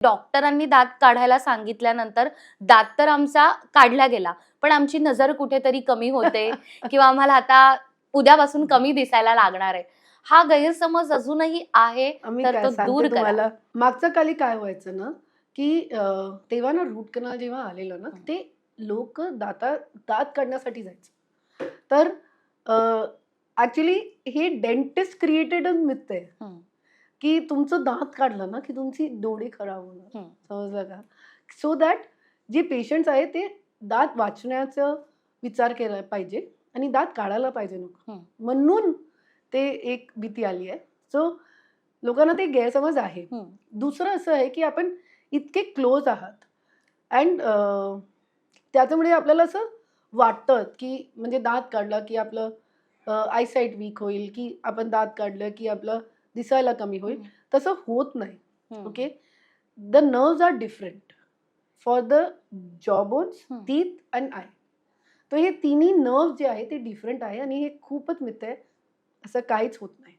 डॉक्टरांनी दात काढायला सांगितल्यानंतर दात तर आमचा काढला गेला पण आमची नजर कुठेतरी कमी होते किंवा आम्हाला आता उद्यापासून कमी दिसायला लागणार आहे हा गैरसमज अजूनही आहे तर तो दूर करा. मागच्या काली काय व्हायचं ना की तेव्हा ना रूट कनाल जेव्हा आलेलं ना. ते लोक दाता दात काढण्यासाठी जायचं तर ऍक्च्युली हे डेंटिस्ट क्रिएटेड मिथ आहे. की तुमचं दात काढलं ना की तुमची डोळे खराब होणार. समजलं का सो दॅट जे पेशंट्स आहे ते दात वाचण्याचा विचार केला पाहिजे आणि दात काढायला पाहिजे नको. म्हणून ते एक भीती आली आहे सो लोकांना ते गैरसमज आहे. दुसरं असं आहे की आपण इतके क्लोज आहात अँड त्याच्यामुळे आपल्याला असं वाटतं की म्हणजे दात काढलं की आपलं आयसाईट वीक होईल की आपण दात काढलं की आपलं दिसायला कमी होईल. तसं होत नाही. Okay the nerves are different for the jawbones. Teeth and eye तर हे तिन्ही नर्व्स जे आहे ते डिफरंट आहे आणि हे खूपच मित्र आहे असं काहीच होत नाही